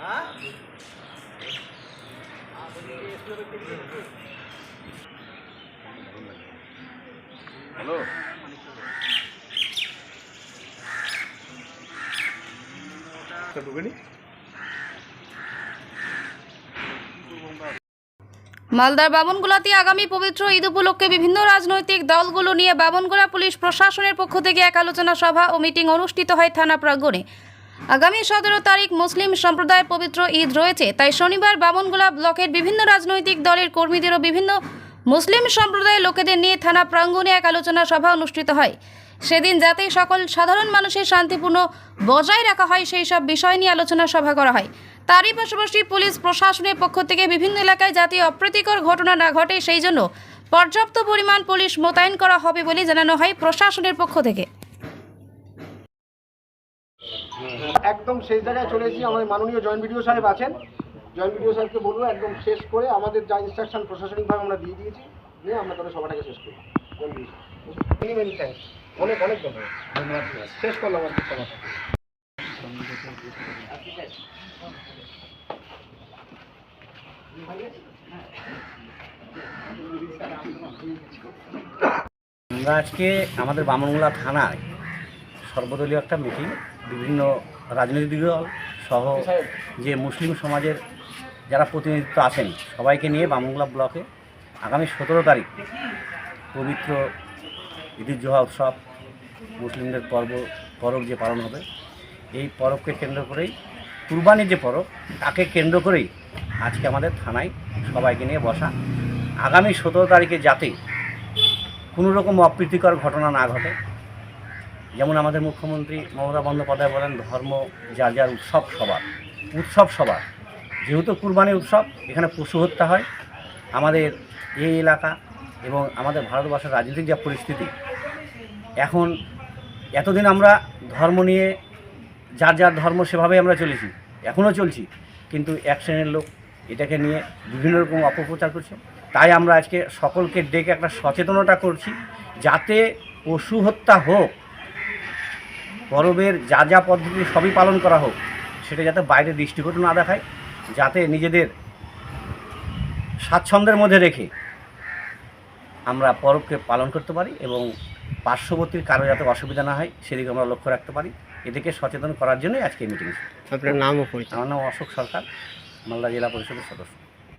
হ্যাঁ? হ্যাঁ? হ্যালো? মালদার বামনগুলাতে আগামী পবিত্র ঈদ উপলক্ষে বিভিন্ন রাজনৈতিক দলগুলো নিয়ে বামনগুলা পুলিশ প্রশাসনের পক্ষ থেকে এক আলোচনা সভা ও মিটিং অনুষ্ঠিত হয় থানা প্রাঙ্গণে। আগামী সতেরো তারিখ মুসলিম সম্প্রদায়ের পবিত্র ঈদ রয়েছে, তাই শনিবার বামনগোলা ব্লকের বিভিন্ন রাজনৈতিক দলের কর্মীদেরও বিভিন্ন মুসলিম সম্প্রদায়ের লোকেদের নিয়ে থানা প্রাঙ্গণে এক আলোচনা সভা অনুষ্ঠিত হয়। সেদিন যাতে সকল সাধারণ মানুষের শান্তিপূর্ণ বজায় রাখা হয়, সেই সব বিষয় নিয়ে আলোচনা সভা করা হয়। তারই পাশাপাশি পুলিশ প্রশাসনের পক্ষ থেকে বিভিন্ন এলাকায় যাতে অপ্রীতিকর ঘটনা না ঘটে, সেই জন্য পর্যাপ্ত পরিমাণ পুলিশ মোতায়েন করা হবে বলে জানানো হয় প্রশাসনের পক্ষ থেকে। একদম শেষ জায়গায় চলে এসেছি। আমাদের মাননীয় জয়েন্ট বিডিও সাহেব আছেন। জয়েন্ট বিডিও সাহেবকে বলব একদম শেষ করে আমাদের যা ইনস্ট্রাকশন প্রশাসনিকভাবে আমরা দিয়ে দিয়েছি নিয়ে আমরা তাদের সবাটাকে শেষ করি মেনি মেনি থ্যাংকস অনেক অনেক ধন্যবাদ। শেষ করলাম সভাটা আমরা আজকে আমাদের বামনগোলা থানায় সর্বদলীয় একটা মিটিং বিভিন্ন রাজনৈতিক দল সহ যে মুসলিম সমাজের যারা প্রতিনিধিত্ব আছেন সবাইকে নিয়ে বামনগোলা ব্লকে আগামী সতেরো তারিখ পবিত্র ঈদুজ্জোহা উৎসব মুসলিমদের পর্ব পরব যে পালন হবে এই পরবকে কেন্দ্র করেই কুরবানির যে পরব তাকে কেন্দ্র করেই আজকে আমাদের থানায় সবাইকে নিয়ে বসা। আগামী সতেরো তারিখে যাতে কোনো রকম অপ্রীতিকর ঘটনা না ঘটে যেমন আমাদের মুখ্যমন্ত্রী মমতা বন্দ্যোপাধ্যায় বলেন, ধর্ম যার যার উৎসব সবার উৎসব সবার। যেহেতু কুরবানি উৎসব, এখানে পশু হত্যা হয়। আমাদের এই এলাকা এবং আমাদের ভারতবর্ষের রাজনৈতিক যা পরিস্থিতি, এখন এতদিন আমরা ধর্ম নিয়ে যার যার ধর্ম সেভাবেই আমরা চলেছি, এখনও চলছি। কিন্তু এক শ্রেণির লোক এটাকে নিয়ে বিভিন্ন রকম অপপ্রচার করছে। তাই আমরা আজকে সকলকে ডেকে একটা সচেতনতা করছি, যাতে পশু হত্যা হোক পরবের যা যা পদ্ধতি সবই পালন করা হোক সেটা যাতে বাইরে দৃষ্টিকটু না দেখায় যাতে নিজেদের স্বাচ্ছন্দ্যের মধ্যে রেখে আমরা পরবকে পালন করতে পারি এবং পার্শ্ববর্তীর কারও যাতে অসুবিধা না হয় সেদিকে আমরা লক্ষ্য রাখতে পারি। এদিকে সচেতন করার জন্যই আজকে মিটিং আপনার নাম আমার নাম অশোক সরকার মালদা জেলা পরিষদের সদস্য।